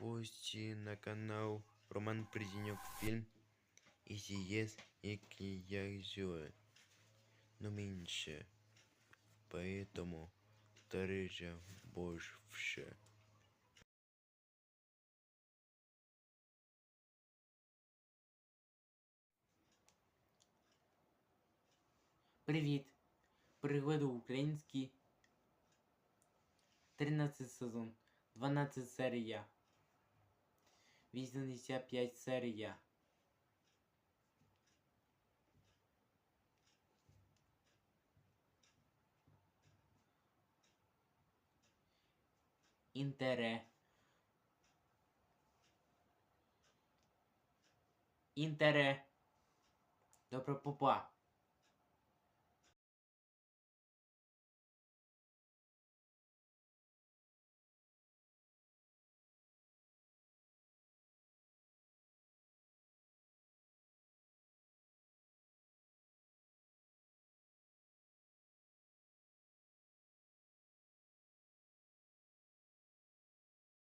гости на канал Роман Приденек фильм. Есть, який я сделаю, но меньше. Поэтому дороже больше. Привіт! Пригоди українські. 13 сезон. 12 серія. 85 серія. Інтере. Інтере. Добре, попа.